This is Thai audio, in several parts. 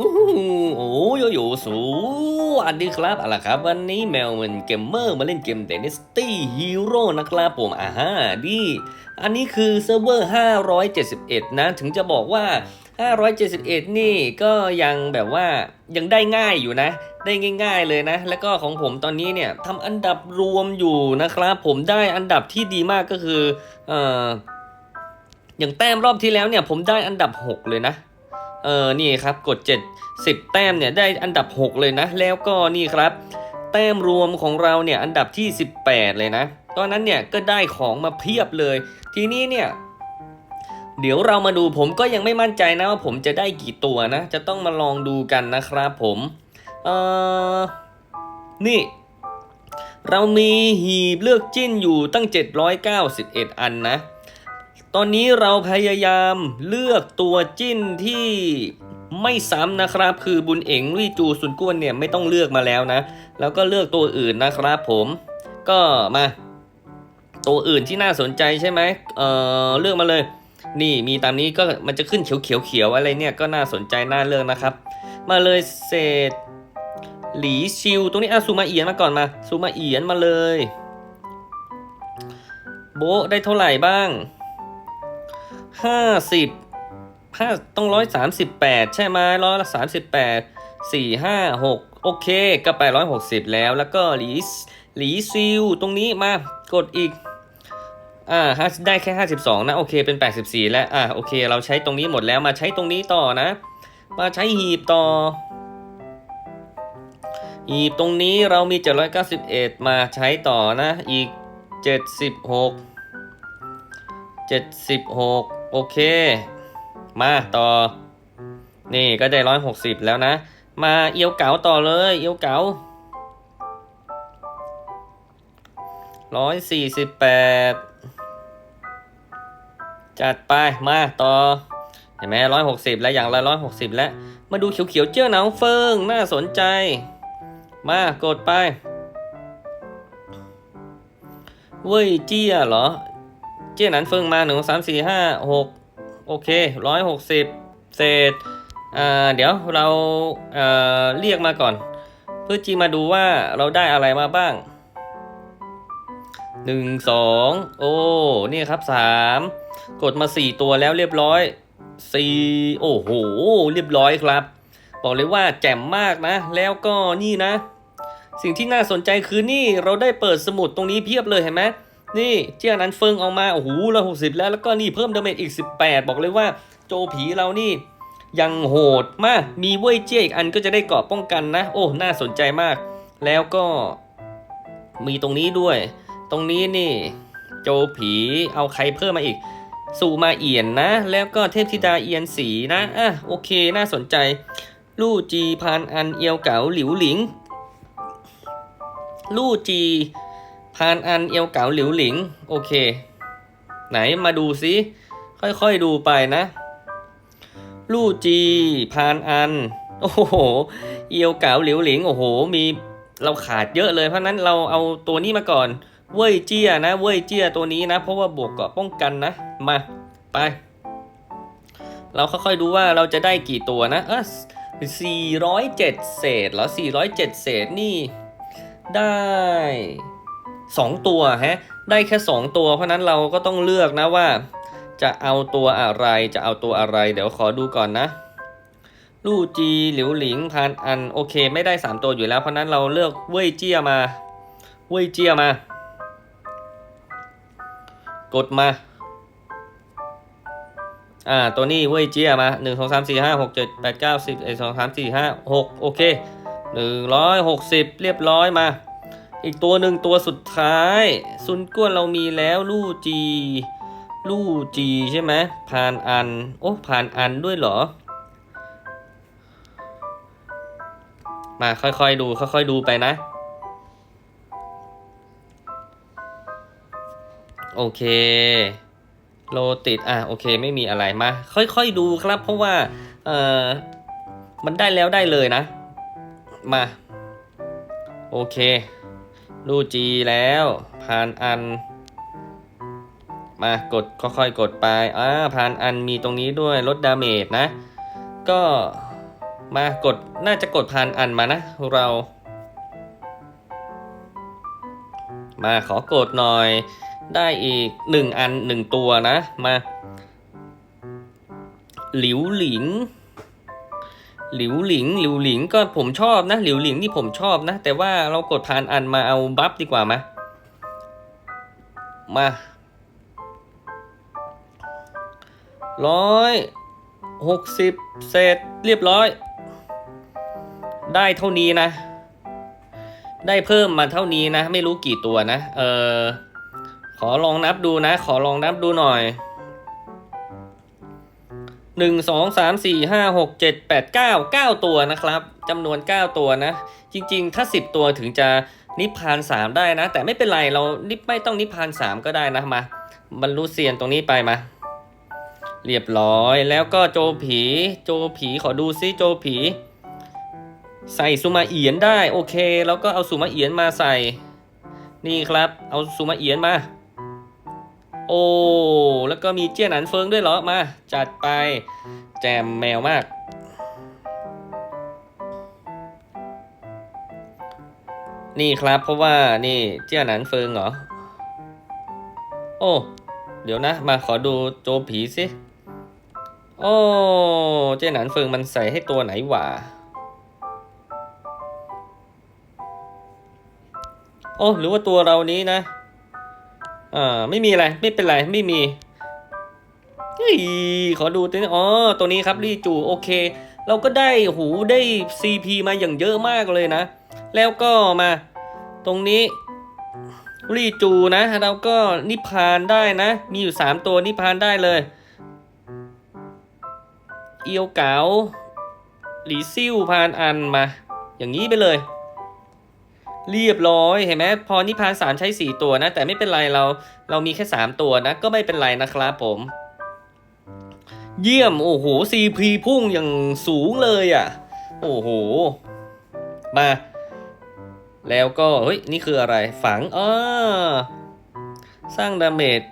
โอ้โยโยสูสวัสดีครับอาล่ะครับ วันนี้แมวเหมือนเกมเมอร์มาเล่นเกม Dynasty Hero นะครับผมอ่าฮะดีอันนี้คือเซิร์ฟเวอร์ 571 นะ ถึงจะบอกว่า 571 นี่ก็ยังแบบว่ายังได้ง่ายอยู่นะ ได้ง่าย ๆเลยนะ แล้วก็ของผมตอนนี้เนี่ยทำอันดับรวมอยู่นะครับ ผมได้อันดับที่ดีมากก็คือเอ่ออย่างแต้มรอบที่แล้วเนี่ยผมได้อันดับ 6 เลยนะ เออนี่ครับกด 7 10 แต้มเนี่ยได้อันดับ 6 เลยนะ แล้วก็นี่ครับ แต้มรวมของเราเนี่ยอันดับที่ 18 เลยนะ ตอนนั้นเนี่ยก็ได้ของมาเพียบเลย ทีนี้เนี่ยเดี๋ยวเรามาดูผมก็ยังไม่มั่นใจนะว่าผมจะได้กี่ตัวนะ จะต้องมาลองดูกันนะครับผมเออนี่ เรามีหีบเลือกจิ้นอยู่ตั้ง 791 อันนะ ตอนนี้เราพยายามเลือกตัวจิ้นที่ไม่ซ้ำนะครับ คือบุญเอ๋งลี่จูซุนก้วนเนี่ยไม่ต้องเลือกมาแล้วนะ แล้วก็เลือกตัวอื่นนะครับผมก็มา ตัวอื่นที่น่าสนใจใช่ไหมเออเลือกมาเลย นี่มีตามนี้ก็มันจะขึ้นเขียวเขียวเขียวอะไรเนี่ยก็น่าสนใจน่าเลือกนะครับ มาเลยเศษหลีชิวตรงนี้อะซูมาเอียนมาก่อนมาซูมาเอียนมาเลย โบได้เท่าไหร่บ้าง ห้าสิบห้าต้องร้อยสามสิบแปดใช่ไหมร้อยละสามสิบแปดสี่ห้าหกโอเคก็ไปร้อยหกสิบแล้วแล้วก็หลีหลีซิลตรงนี้มากดอีกอ่าได้แค่ห้าสิบสองนะ โอเคเป็นแปดสิบสี่แล้ว อ่าโอเค เราใช้ตรงนี้หมดแล้วมาใช้ตรงนี้ต่อนะ มาใช้หีบต่อ หีบตรงนี้เรามี 791 มาใช้ต่อนะ อีก 76 76 โอเค มาต่อ นี่ก็ได้160แล้วนะ มาเอียวเก๋าต่อเลย เอียวเก๋า148จัดไปมาต่อ เห็นไหมร้อยหกสิบแล้วอย่างละร้อยหกสิบแล้วมาดูเขียวๆเจ้าหนังเฟิงน่าสนใจ มากดไป เว้ยเจี้ยเหรอ เจี้ยหนันเฟิงมาหนึ่งสามสี่ห้าหกโอเคร้อยหกสิบเศษเดี๋ยวเราเเรียกมาก่อน เพื่อจีมาดูว่าเราได้อะไรมาบ้างหนึ่งสองโอ้นี่ครับสามกดมาสี่ตัวแล้วเรียบร้อยสี่โอ้โหเรียบร้อยครับ บอกเลยว่าแจ่มมากนะ แล้วก็นี่นะ สิ่งที่น่าสนใจคือนี่เราได้เปิดสมุดตรงนี้เพียบเลยเห็นไหม นี่เจ้านั้นเฟิงเอามาโอ้โหละหกสิบแล้วแล้วก็นี่เพิ่มดาเมจอีก 18 บอกเลยว่าโจผีเรานี่ยังโหดมาก มีเว้ยเจี้ยอีกอันก็จะได้เกาะป้องกันนะ โอ้ น่าสนใจมาก แล้วก็มีตรงนี้ด้วย ตรงนี้นี่ โจผีเอาใครเพิ่มมาอีก สู่มาเอียนนะ แล้วก็เทพธิดาเอียนสีนะอะโอเค น่าสนใจ ลู่จีพานอันเอียวเก๋าหลิวหลิง ลู่จี พานอันเอียวเก๋าหลิวหลิง โอเค ไหนมาดูซิ ค่อยๆดูไปนะ ลู่จีพานอัน โอ้โห เอียวเก๋าหลิวหลิง โอ้โห มีเราขาดเยอะเลย เพราะนั้นเราเอาตัวนี้มาก่อน เว่ยเจี้ยนะ เว่ยเจี้ยตัวนี้นะ เพราะว่าบวกเกราะป้องกันนะ มา ไป เราค่อยๆดูว่าเราจะได้กี่ตัวนะเออ407 เศษเหรอ407 เศษนี่ ได้ 2 ตัวฮะได้แค่ 2 ตัว เพราะนั้นเราก็ต้องเลือกนะว่า จะเอาตัวอะไรจะเอาตัวอะไร เดี๋ยวขอดูก่อนนะลู่จีหลิวหลิงพานอันโอเคไม่ได้ 3 ตัวอยู่แล้ว เพราะนั้นเราเลือกเว่ยเจี้ยมา เว่ยเจี้ยมา กดมาอ่าตัวนี้เว้ยเจียมาหนึ่งสองสามสี่ห้าหกเจ็ดแปดเก้าสิบเอ็ดสองสามสี่ห้าหกโอเคหนึ่งร้อยหกสิบเรียบร้อยมา อีกตัวหนึ่งตัวสุดท้าย ซุนก้วนเรามีแล้วลู่จี ลู่จีใช่ไหมผ่านอัน โอ้ผ่านอันด้วยเหรอ มาค่อยๆดู ค่อยๆดูไปนะ โอเค โลติด อะ โอเค ไม่มีอะไรมา ค่อยๆดูครับ เพราะว่า เอ่อ มันได้แล้วได้เลยนะ มา โอเค ดูจีแล้วผ่านอัน มากดค่อยๆกดไปอ่าผ่านอันมีตรงนี้ด้วยลดดาเมจนะ ก็มากดน่าจะกดผ่านอันมานะเรา มาขอกดหน่อยได้อีกหนึ่งอันหนึ่งตัวนะมา หลิวหลิง หลิวหลิงหลิวหลิงก็ผมชอบนะหลิวหลิงนี่ผมชอบนะ แต่ว่าเรากดผ่านอันมาเอาบัฟดีกว่ามามาร้อยหกสิบเศษเรียบร้อย ได้เท่านี้นะ ได้เพิ่มมาเท่านี้นะ ไม่รู้กี่ตัวนะ เออขอลองนับดูนะ ขอลองนับดูหน่อย หนึ่งสองสามสี่ห้าหกเจ็ดแปดเก้าเก้าตัวนะครับจำนวนเก้าตัวนะ จริง ๆ ถ้าสิบตัวถึงจะนิพพานสามได้นะ แต่ไม่เป็นไรเรานิไม่ต้องนิพพานสามก็ได้นะมาบรรลุเซียนตรงนี้ไปมา เรียบร้อยแล้วก็โจผี โจผีขอดูซิโจผี ใส่สุมาเอียนได้โอเค แล้วก็เอาสุมาเอียนมาใส่ นี่ครับ เอาสุมาเอียนมา โอ้ แล้วก็มีเจี้ยนหนันเฟิงด้วยเหรอ มา จัดไป แจมแมวมาก นี่ครับเพราะว่านี่เจี้ยหนันเฟิงเหรอ โอ้ เดี๋ยวนะ มาขอดูโจผีสิ โอ้ เจี้ยหนันเฟิงมันใส่ให้ตัวไหนหว่าโอ้ หรือว่าตัวเรานี้นะ อ่าไม่มีอะไร ไม่เป็นไร ไม่มีเฮ้ยขอดูตัวนี้อ๋อ ตัวนี้ครับรีจูโอเค เราก็ได้หูได้ CP มาอย่างเยอะมากเลยนะ แล้วก็มา ตรงนี้รีจูนะเราก็นิพพานได้นะ มีอยู่ 3 ตัวนิพพานได้เลยเอียวเกาหลีซิ่วพานอันมา อย่างนี้ไปเลย เรียบร้อยเห็นไหมพอนิพานสามใช้สี่ตัวนะ แต่ไม่เป็นไรเราเรามีแค่สามตัวนะ ก็ไม่เป็นไรนะครับผม เยี่ยม โอ้โหซีพีพุ่งอย่างสูงเลยอะ่ะ โอ้โห มา แล้วก็ เฮ้ย นี่คืออะไรฝังอ่าสร้างดาเมจ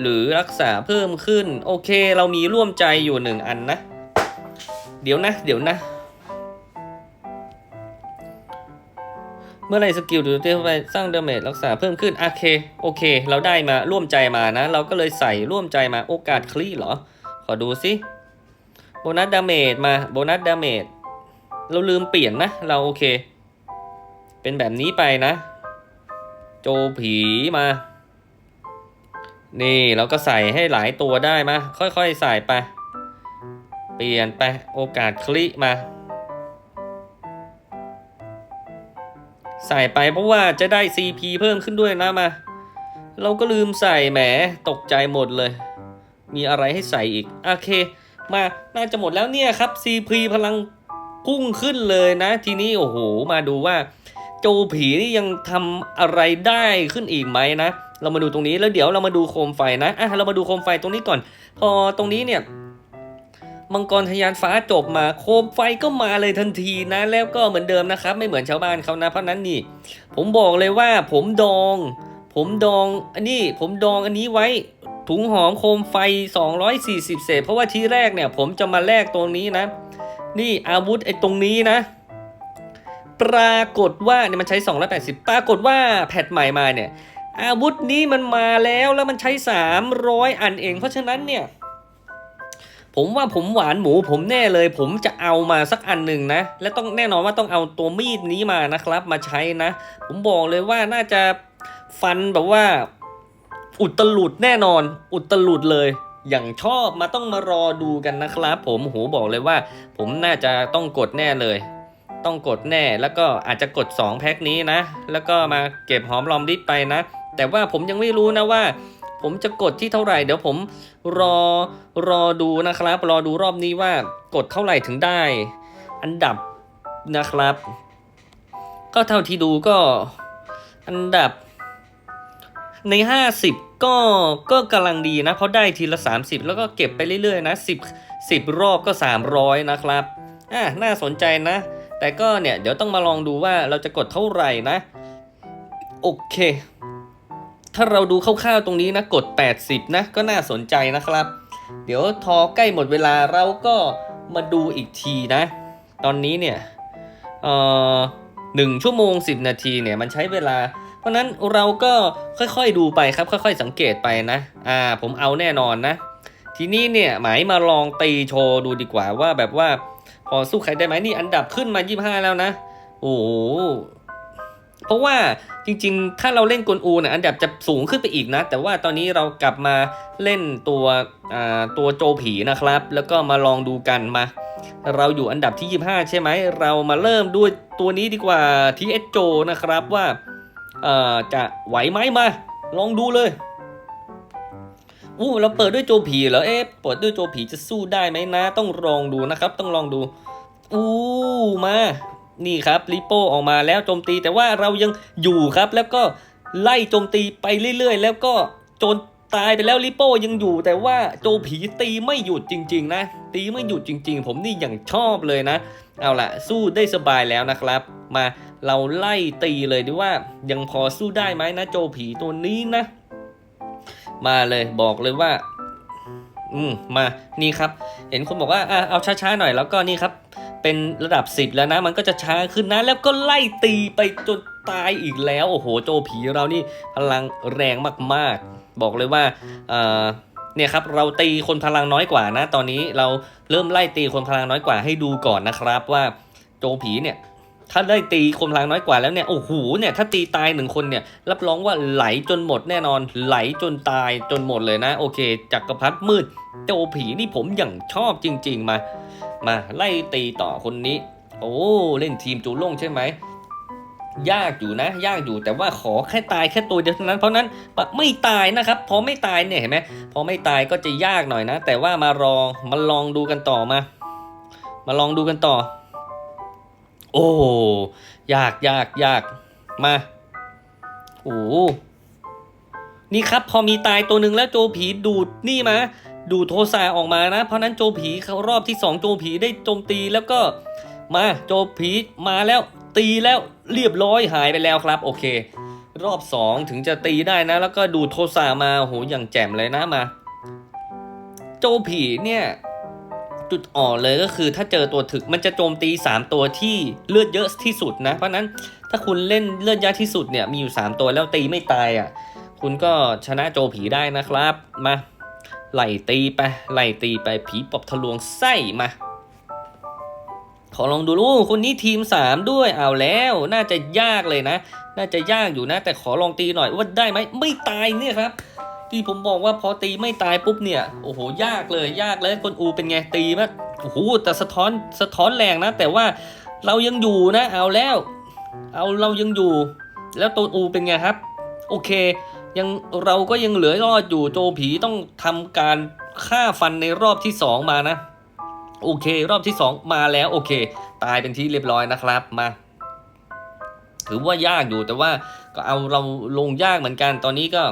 หรือรักษาเพิ่มขึ้น โอเค เรามีร่วมใจอยู่หนึ่งอันนะ เดี๋ยวนะ เดี๋ยวนะ เมื่อไรสกิลดูเต้ไปสร้างเดเมจรักษาเพิ่มขึ้นโอเคโอเค เราได้มาร่วมใจมานะ เราก็เลยใส่ร่วมใจมาโอกาสคลี่เหรอ ขอดูสิโบนัสดาเมจมาโบนัสดาเมจเราลืมเปลี่ยนนะ เราโอเค เป็นแบบนี้ไปนะ โจผีมา นี่เราก็ใส่ให้หลายตัวได้มาค่อยๆใส่ไป เปลี่ยนไปโอกาสคลิมา ใส่ไปเพราะว่าจะได้ CP เพิ่มขึ้นด้วยนะมา เราก็ลืมใส่แหมตกใจหมดเลย มีอะไรให้ใส่อีก โอเค มาน่าจะหมดแล้วเนี่ยครับ CP พลังพุ่งขึ้นเลยนะ ทีนี้โอ้โห มาดูว่าโจผีนี่ยังทำอะไรได้ขึ้นอีกไหมนะ เรามาดูตรงนี้แล้วเดี๋ยวเรามาดูโคมไฟนะอะเรามาดูโคมไฟตรงนี้ก่อน พอตรงนี้เนี่ย มังกรทะยานฟ้าจบมาโคมไฟก็มาเลยทันทีนะ แล้วก็เหมือนเดิมนะครับ ไม่เหมือนชาวบ้านเขานะ เพราะนั้นนี่ ผมบอกเลยว่าผมดอง ผมดองอันนี้ผมดองอันนี้ไว้ถุงหอมโคมไฟ 240 เศษ เพราะว่าทีแรกเนี่ย ผมจะมาแลกตรงนี้นะ นี่อาวุธไอ้ตรงนี้นะ ปรากฏว่าเนี่ยมันใช้ 280 ปรากฏว่าแพทใหม่มาเนี่ย อาวุธนี้มันมาแล้วแล้วมันใช้ 300 อันเอง เพราะฉะนั้นเนี่ย ผมว่าผมหวานหมูผมแน่เลย ผมจะเอามาสักอันหนึ่งนะ และต้องแน่นอนว่าต้องเอาตัวมีดนี้มานะครับ มาใช้นะ ผมบอกเลยว่าน่าจะฟันแบบว่า อุตลุดแน่นอน อุตลุดเลย อย่างชอบมาต้องมารอดูกันนะครับ ผมโหบอกเลยว่า ผมน่าจะต้องกดแน่เลย ต้องกดแน่แล้วก็อาจจะกด 2 แพ็คนี้นะ แล้วก็มาเก็บหอมรอมริบไปนะ แต่ว่าผมยังไม่รู้นะว่า ผมจะกดที่เท่าไหร่ เดี๋ยวผมรอรอดูนะครับ รอดูรอบนี้ว่ากดเท่าไหร่ถึงได้ อันดับนะครับ ก็เท่าที่ดูก็อันดับ ใน 50 ก็ก็กำลังดีนะ เพราะได้ทีละ 30 แล้วก็เก็บไปเรื่อยๆ นะ 10 10 รอบก็ 300 นะครับอะน่าสนใจนะ แต่ก็เนี่ย เดี๋ยวต้องมาลองดูว่าเราจะกดเท่าไหร่นะ โอเค ถ้าเราดูคร่าวๆตรงนี้นะกด 80 นะก็น่าสนใจนะครับ เดี๋ยวทอใกล้หมดเวลาเราก็มาดูอีกทีนะ ตอนนี้เนี่ยเอ่อหนึ่งชั่วโมง 10 นาทีเนี่ยมันใช้เวลา เพราะนั้นเราก็ค่อยๆดูไปครับ ค่อยๆสังเกตไปนะ อ่าผมเอาแน่นอนนะ ทีนี้เนี่ยหมายมาลองตีโชว์ดูดีกว่าว่าแบบว่าพอสู้ใครได้ไหมนี่อันดับขึ้นมา 25 แล้วนะ โอ้ เพราะว่าจริงๆ ถ้าเราเล่นกลอูเนี่ยอันดับจะสูงขึ้นไปอีกนะ แต่ว่าตอนนี้เรากลับมาเล่นตัวอ่าตัวโจผีนะครับ แล้วก็มาลองดูกันมา เราอยู่อันดับที่ 25 ใช่ไหม เรามาเริ่มด้วยตัวนี้ดีกว่า TS โจนะครับว่าอ่อจะไหวไหมมา ลองดูเลยอู้เราเปิดด้วยโจผีเหรอเอ๊ะเปิดด้วยโจผีจะสู้ได้ไหมนะ ต้องลองดูนะครับ ต้องลองดูอู้มา นี่ครับลิโป้ออกมาแล้วโจมตีแต่ว่าเรายังอยู่ครับ แล้วก็ไล่โจมตีไปเรื่อยๆ แล้วก็จนตายไปแล้วลิโป้ยังอยู่ แต่ว่าโจผีตีไม่หยุดจริง ๆ นะ ตีไม่หยุดจริง ๆ ผมนี่อย่างชอบเลยนะ เอาล่ะ สู้ได้สบายแล้วนะครับ มาเราไล่ตีเลยดีว่า ยังพอสู้ได้ไหมนะ โจผีตัวนี้นะ มาเลยบอกเลยว่า อืมมานี่ครับ เห็นคนบอกว่าอะเอาช้าๆหน่อยแล้วก็นี่ครับ เป็นระดับ 10 แล้วนะ มันก็จะช้าขึ้นนะ แล้วก็ไล่ตีไปจนตายอีกแล้ว โอ้โห โจผีเรานี่พลังแรงมากๆ บอกเลยว่าเนี่ยครับเราตีคนพลังน้อยกว่านะ ตอนนี้เราเริ่มไล่ตีคนพลังน้อยกว่าให้ดูก่อนนะครับ ว่าโจผีเนี่ยถ้าได้ตีคนพลังน้อยกว่าแล้วเนี่ยโอ้โหเนี่ยถ้าตีตายหนึ่งคนเนี่ยรับรองว่าไหลจนหมดแน่นอน ไหลจนตายจนหมดเลยนะ โอเคจักรพรรดิมืดโจผีนี่ผมอย่างชอบจริง ๆ มา มาไล่ตีต่อคนนี้ โอ้เล่นทีมจูล่งใช่ไหมยากอยู่นะ ยากอยู่แต่ว่าขอแค่ตายแค่ตัวเดียวเท่านั้น เพราะนั้นไม่ตายนะครับ พอไม่ตายเนี่ยเห็นไหมพอไม่ตายก็จะยากหน่อยนะ แต่ว่ามารอมาลองดูกันต่อมา มาลองดูกันต่อ โอ้ยากยากยากมาโอ้นี่ครับพอมีตายตัวหนึ่งแล้วโจผีดูดนี่มา ดูโทซาออกมานะ เพราะนั้นโจผีเขารอบที่ 2 โจผีได้โจมตีแล้วก็มาโจผีมาแล้วตีแล้วเรียบร้อยหายไปแล้วครับ โอเค รอบ 2 ถึงจะตีได้นะ แล้วก็ดูโทซามาโหอย่างแจ่มเลยนะมา โจผีเนี่ยจุดอ่อนเลยก็คือถ้าเจอตัวถึกมันจะโจมตี 3 ตัวที่เลือดเยอะที่สุดนะ เพราะนั้นถ้าคุณเล่นเลือดเยอะที่สุดเนี่ยมีอยู่ 3 ตัวแล้วตีไม่ตายอะคุณก็ชนะโจผีได้นะครับมา ไล่ตีไปไล่ตีไปผีปอบทะลวงไส้มา ขอลองดูลูกคนนี้ทีม 3 ด้วยเอาแล้วน่าจะยากเลยนะ น่าจะยากอยู่นะ แต่ขอลองตีหน่อยว่าได้ไหมไม่ตายเนี่ยครับ ที่ผมบอกว่าพอตีไม่ตายปุ๊บเนี่ยโอ้โหยากเลยยากเลยคนอูเป็นไงตีมั้ยโอ้โหแต่สะท้อนสะท้อนแรงนะ แต่ว่าเรายังอยู่นะ เอาแล้ว เอาเรายังอยู่ แล้วตัวอูเป็นไงครับ โอเค ยังเราก็ยังเหลือรอดอยู่โจผีต้องทำการฆ่าฟันในรอบที่สองมานะ โอเค รอบที่สองมาแล้วโอเค ตายเป็นที่เรียบร้อยนะครับมา ถือว่ายากอยู่แต่ว่าก็เอาเราลงยากเหมือนกันตอนนี้ก็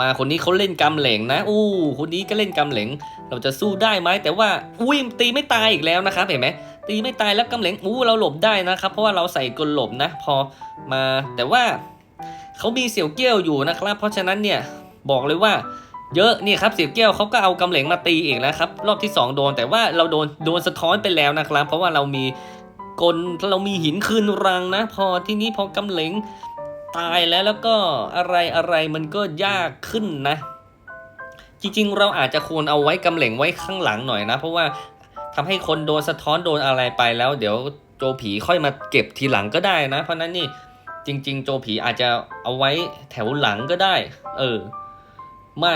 มาคนนี้เขาเล่นกำเหลงนะอู้คนนี้ก็เล่นกำเหลง เราจะสู้ได้ไหมแต่ว่าอุ้ยตีไม่ตายอีกแล้วนะครับเห็นไหมตีไม่ตายแล้วกำเหลงอู้เราหลบได้นะครับ เพราะว่าเราใส่กลหลบนะ พอมาแต่ว่า เขามีเสี่ยวเกี้ยวอยู่นะครับ เพราะฉะนั้นเนี่ยบอกเลยว่าเยอะนี่ครับเสี่ยวเกี้ยวเขาก็เอากำเหลงมาตีอีกแล้วครับรอบที่ 2 โดนแต่ว่าเราโดนโดนสะท้อนไปแล้วนะครับ เพราะว่าเรามีกลเรามีหินคืนรังนะ พอที่นี้พอกำเหลงตายแล้วแล้วก็อะไรอะไรมันก็ยากขึ้นนะ จริงๆ เราอาจจะควรเอาไว้กำเหลงไว้ข้างหลังหน่อยนะ เพราะว่าทำให้คนโดนสะท้อนโดนอะไรไปแล้ว เดี๋ยวโจผีค่อยมาเก็บทีหลังก็ได้นะ เพราะนั้นนี่ จริง ๆ โจผีอาจจะเอาไว้แถวหลังก็ได้ เออ มา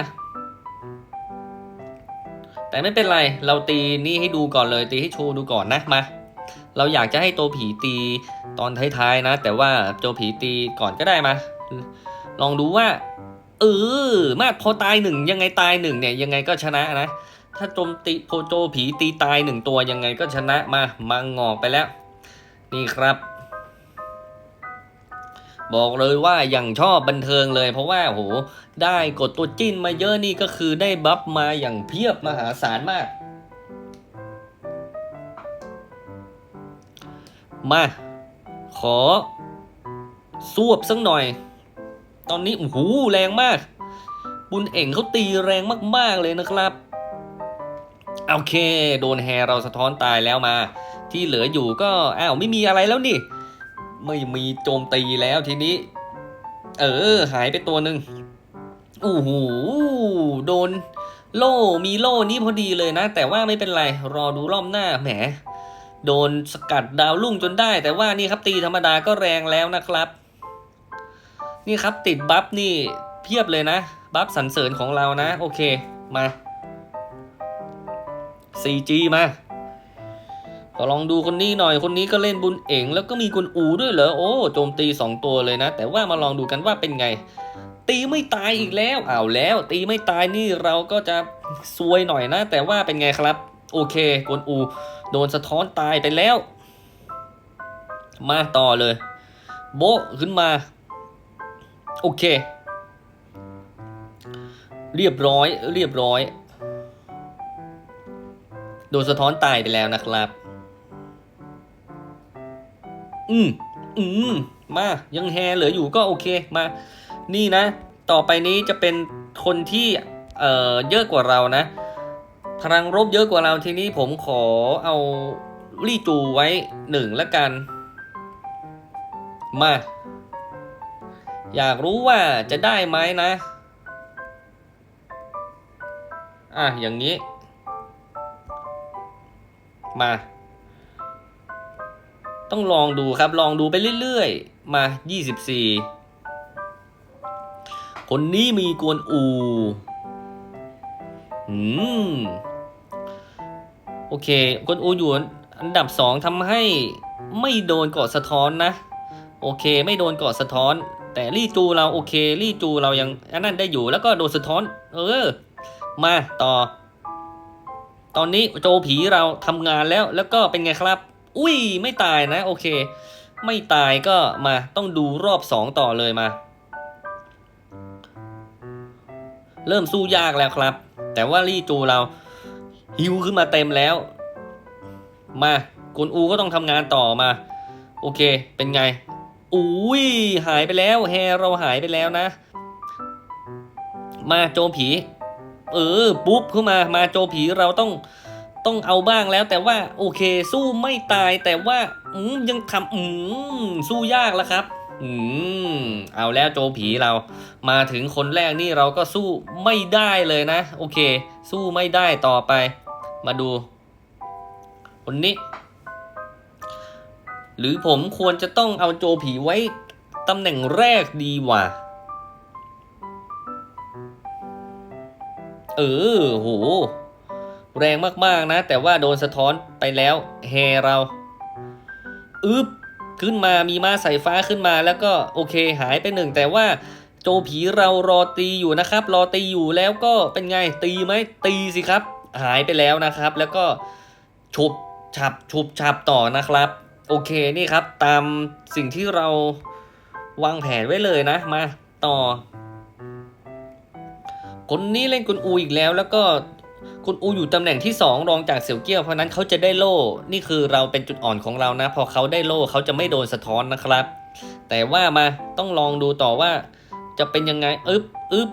แต่ไม่เป็นไร เราตีนี่ให้ดูก่อนเลย ตีให้โชว์ดูก่อนนะมา เราอยากจะให้ตัวผีตีตอนท้ายๆนะ แต่ว่าโจผีตีก่อนก็ได้มา ลองดูว่า เออ มาพอตายหนึ่งยังไงตายหนึ่งเนี่ย ยังไงก็ชนะนะ ถ้าโจมตีโพโจผีตีตายหนึ่งตัวยังไงก็ชนะมามางอกไปแล้ว นี่ครับ บอกเลยว่าอย่างชอบบันเทิงเลย เพราะว่าโหได้กดตัวจิ้นมาเยอะนี่ก็คือได้บัฟมาอย่างเพียบมหาศาลมาก มา ขอสวบสักหน่อย ตอนนี้โอ้โหแรงมาก บุญเอ่งเขาตีแรงมาก ๆ เลยนะครับ โอเค โดนแฮเราสะท้อนตายแล้วมา ที่เหลืออยู่ก็ อ้าว ไม่มีอะไรแล้วนี่ ไม่มีโจมตีแล้วทีนี้ เออ หายไปตัวหนึ่งโอ้โหโดนโล่มีโล่นี้พอดีเลยนะ แต่ว่าไม่เป็นไร รอดูรอบหน้าแหม โดนสกัดดาวลุ่งจนได้ แต่ว่านี่ครับตีธรรมดาก็แรงแล้วนะครับ นี่ครับติดบัฟนี่เพียบเลยนะ บัฟสรรเสริญของเรานะ โอเคมา 4G มา ก็ลองดูคนนี้หน่อยคนนี้ก็เล่นบุญเอ๋งแล้วก็มีกุนอูด้วยเหรอโอ้โจมตี 2 ตัวเลยนะ แต่ว่ามาลองดูกันว่าเป็นไง ตีไม่ตายอีกแล้วอ้าวแล้ว ตีไม่ตายนี่เราก็จะซวยหน่อยนะ แต่ว่าเป็นไงครับ โอเคกวนอู โดนสะท้อนตายไปแล้ว มาต่อเลย โบขึ้นมา โอเค เรียบร้อยเรียบร้อยโดนสะท้อนตายไปแล้วนะครับ อืมอืมมายังแฮเหลืออยู่ก็โอเคมา นี่นะ ต่อไปนี้จะเป็นคนที่เอ่อเยอะกว่าเรานะ พลังรบเยอะกว่าเราทีนี้ผมขอเอาลี่จูไว้หนึ่งละกัน มา อยากรู้ว่าจะได้ไหมนะ อะ อย่างนี้ มา ต้องลองดูครับ ลองดูไปเรื่อยๆ มา 24 คนนี้มีกวนอูอืม โอเค กวนอูอยู่อันดับสองทำให้ไม่โดนเกาะสะท้อนนะ โอเค ไม่โดนเกาะสะท้อน แต่ลี่จูเราโอเคลี่จูเรายังอันนั้นได้อยู่แล้วก็โดนสะท้อน เออ มาต่อ ตอนนี้โจผีเราทำงานแล้วแล้วก็เป็นไงครับ อุ้ย ไม่ตายนะ โอเค ไม่ตายก็มาต้องดูรอบสองต่อเลยมา เริ่มสู้ยากแล้วครับ แต่ว่าลี่จูเราฮิวขึ้นมาเต็มแล้ว มากุนอูก็ต้องทำงานต่อมา โอเค เป็นไงอุ้ยหายไปแล้วแฮเราหายไปแล้วนะ มาโจมผี เออปุ๊บเข้ามามาโจมผีเราต้อง ต้องเอาบ้างแล้วแต่ว่าโอเคสู้ไม่ตายแต่ว่าอืมยังทำอืมสู้ยากแล้วครับ อืมเอาแล้วโจผีเรา มาถึงคนแรกนี่เราก็สู้ไม่ได้เลยนะ โอเค สู้ไม่ได้ต่อไป มาดู คนนี้ หรือผมควรจะต้องเอาโจผีไว้ตำแหน่งแรกดีกว่าเออ โห แรงมากๆนะ แต่ว่าโดนสะท้อนไปแล้วแฮเราอึบขึ้นมามีม้าสายฟ้าขึ้นมาแล้วก็โอเคหายไปหนึ่งแต่ว่าโจผีเรารอตีอยู่นะครับ รอตีอยู่แล้วก็เป็นไงตีไหมตีสิครับ หายไปแล้วนะครับ แล้วก็ฉุบฉับฉุบฉับต่อนะครับ โอเคนี่ครับ ตามสิ่งที่เราวางแผนไว้เลยนะมาต่อ คนนี้เล่นกุนอูอีกแล้ว แล้วก็ กุนอูอยู่ตำแหน่งที่ 2 รองจากเสี่ยวเกี้ยวเพราะนั้นเขาจะได้โล่ นี่คือเราเป็นจุดอ่อนของเรานะ พอเขาได้โล่เขาจะไม่โดนสะท้อนนะครับ แต่ว่ามาต้องลองดูต่อว่า จะเป็นยังไงอึบอึบ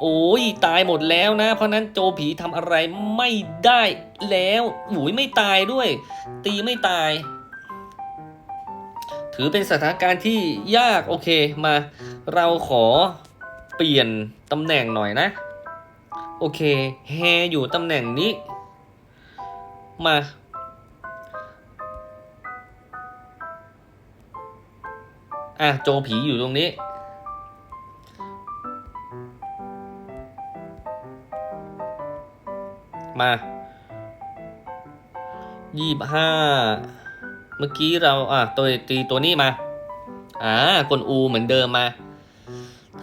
โอ้ยตายหมดแล้วนะ เพราะนั้นโจผีทำอะไรไม่ได้แล้วหุยไม่ตายด้วย ตีไม่ตาย ถือเป็นสถานการณ์ที่ยากโอเคมา เราขอเปลี่ยนตำแหน่งหน่อยนะ โอเคแฮอยู่ตำแหน่งนี้ มา อะ โจผีอยู่ตรงนี้ มายี่ห้า เมื่อกี้เรา อะ ตัวตีตัวนี้มา อ่ากลอูเหมือนเดิมมา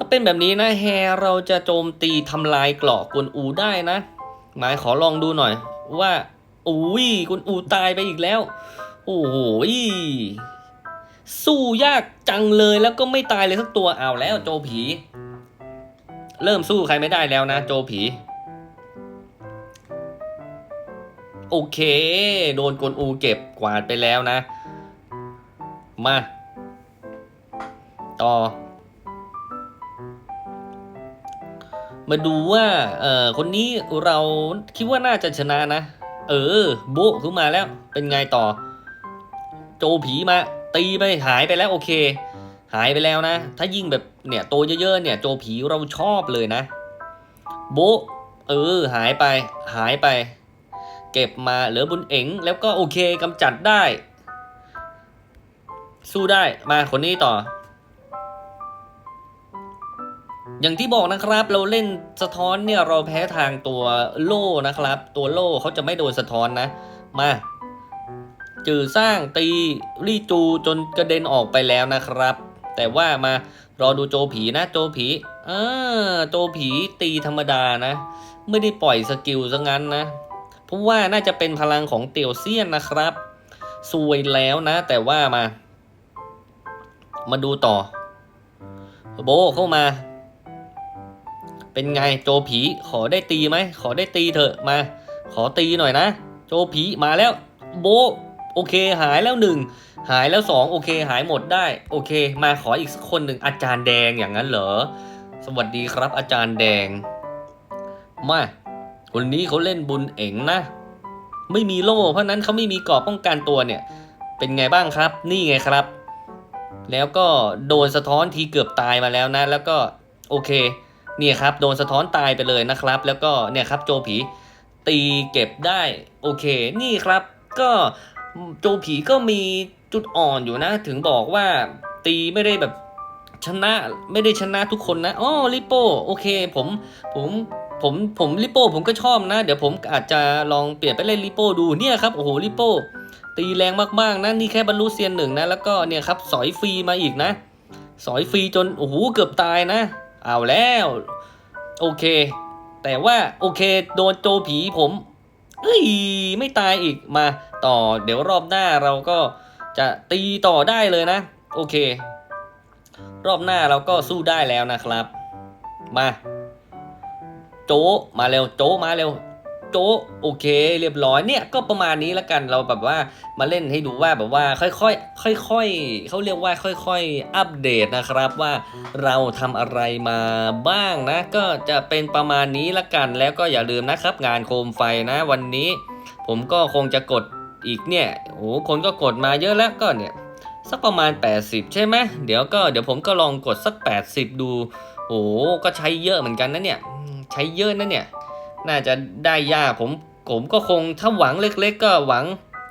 ถ้าเป็นแบบนี้นะแฮเราจะโจมตีทำลายเกราะกวนอูได้นะ หมายขอลองดูหน่อย ว่าอุ้ยกวนอูตายไปอีกแล้ว โอ้โหสู้ยากจังเลยแล้วก็ไม่ตายเลยสักตัวเอาแล้วโจผี เริ่มสู้ใครไม่ได้แล้วนะ โจผี โอเค โดนกวนอูเก็บกวาดไปแล้วนะ มา ต่อ มาดูว่าเอ่อคนนี้เราคิดว่าน่าจะชนะนะ เออโบขึ้นมาแล้วเป็นไงต่อ โจผีมา ตีไปหายไปแล้วโอเค หายไปแล้วนะ ถ้ายิ่งแบบเนี่ยโตเยอะๆเนี่ย โจผีเราชอบเลยนะ โบเออ หายไป หายไป เก็บมาเหลือบุญเอ๋งแล้วก็โอเคกำจัดได้ สู้ได้มาคนนี้ต่อ อย่างที่บอกนะครับเราเล่นสะท้อนเนี่ยเราแพ้ทางตัวโล่นะครับ ตัวโล่เขาจะไม่โดนสะท้อนนะ มาจือสร้างตีรีจูจนกระเด็นออกไปแล้วนะครับ แต่ว่ามารอดูโจผีนะโจผีอ่าโจผีตีธรรมดานะ ไม่ได้ปล่อยสกิลซะงั้นนะเพราะว่าน่าจะเป็นพลังของเตียวเซียนนะครับซวยแล้วนะ แต่ว่ามา มาดูต่อ โบเข้ามา เป็นไงโจผีขอได้ตีไหมขอได้ตีเถอะมา ขอตีหน่อยนะ โจผีมาแล้ว โบโอเคหายแล้วหนึ่งหายแล้วสองโอเค หายหมดได้ โอเค มาขออีกสักคนหนึ่งอาจารย์แดงอย่างนั้นเหรอ สวัสดีครับอาจารย์แดง มาคนนี้เขาเล่นบุญเอ๋งนะ ไม่มีโล่ เพราะนั้นเขาไม่มีกราะป้องกันตัวเนี่ย เป็นไงบ้างครับ นี่ไงครับ แล้วก็โดนสะท้อนทีเกือบตายมาแล้วนะ แล้วก็โอเค เนี่ยครับโดนสะท้อนตายไปเลยนะครับ แล้วก็เนี่ยครับโจผีตีเก็บได้โอเค นี่ครับ ก็โจผีก็มีจุดอ่อนอยู่นะ ถึงบอกว่าตีไม่ได้แบบชนะไม่ได้ชนะทุกคนนะอ๋อลิโป้โอเค ผมผมผมผมลิโป้ผมก็ชอบนะ เดี๋ยวผมอาจจะลองเปลี่ยนไปเล่นลิโป้ดูเนี่ยครับโอ้โหลิโป้ตีแรงมากๆนะนี่แค่บรรลุเซียนหนึ่งนะแล้วก็เนี่ยครับสอยฟรีมาอีกนะ สอยฟรีจนโอ้โหเกือบตายนะ เอาแล้ว โอเค แต่ว่าโอเค โดนโจผีผมเอ้ยไม่ตายอีกมาต่อ เดี๋ยวรอบหน้าเราก็จะตีต่อได้เลยนะ โอเค รอบหน้าเราก็สู้ได้แล้วนะครับ มา โจมาเร็ว โจมาเร็ว โจโอเค เรียบร้อยเนี่ยก็ประมาณนี้แล้วกันเราแบบว่ามาเล่นให้ดูว่าแบบว่าค่อยๆค่อยๆเขาเรียกว่าค่อยๆ อัปเดตนะครับว่าเราทำอะไรมาบ้างนะ ก็จะเป็นประมาณนี้ละกันแล้วก็อย่าลืมนะครับ งานโคมไฟนะ วันนี้ ผมก็คงจะกดอีกเนี่ยโอ้คนก็กดมาเยอะแล้วก็เนี่ยสักประมาณ 80 ใช่ไหมเดี๋ยวก็เดี๋ยวผมก็ลองกดสัก 80 ดู โอ้ก็ใช้เยอะเหมือนกันนะเนี่ย ใช้เยอะนะเนี่ย น่าจะได้ยากผมผมก็คงถ้าหวังเล็ก ๆ ก็หวัง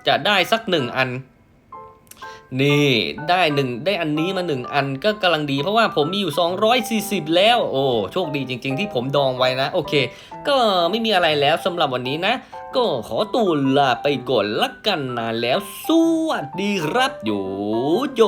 จะได้สักหนึ่งอัน นี่ได้หนึ่งได้อันนี้มาหนึ่งอันก็กำลังดีเพราะว่าผมมีอยู่ 240 แล้ว โอ้โชคดีจริง ๆ ที่ผมดองไว้นะ โอเค ก็ไม่มีอะไรแล้วสำหรับวันนี้นะ ก็ขอตัวลาไปก่อนละกันนะแล้ว สวัสดีครับโยโย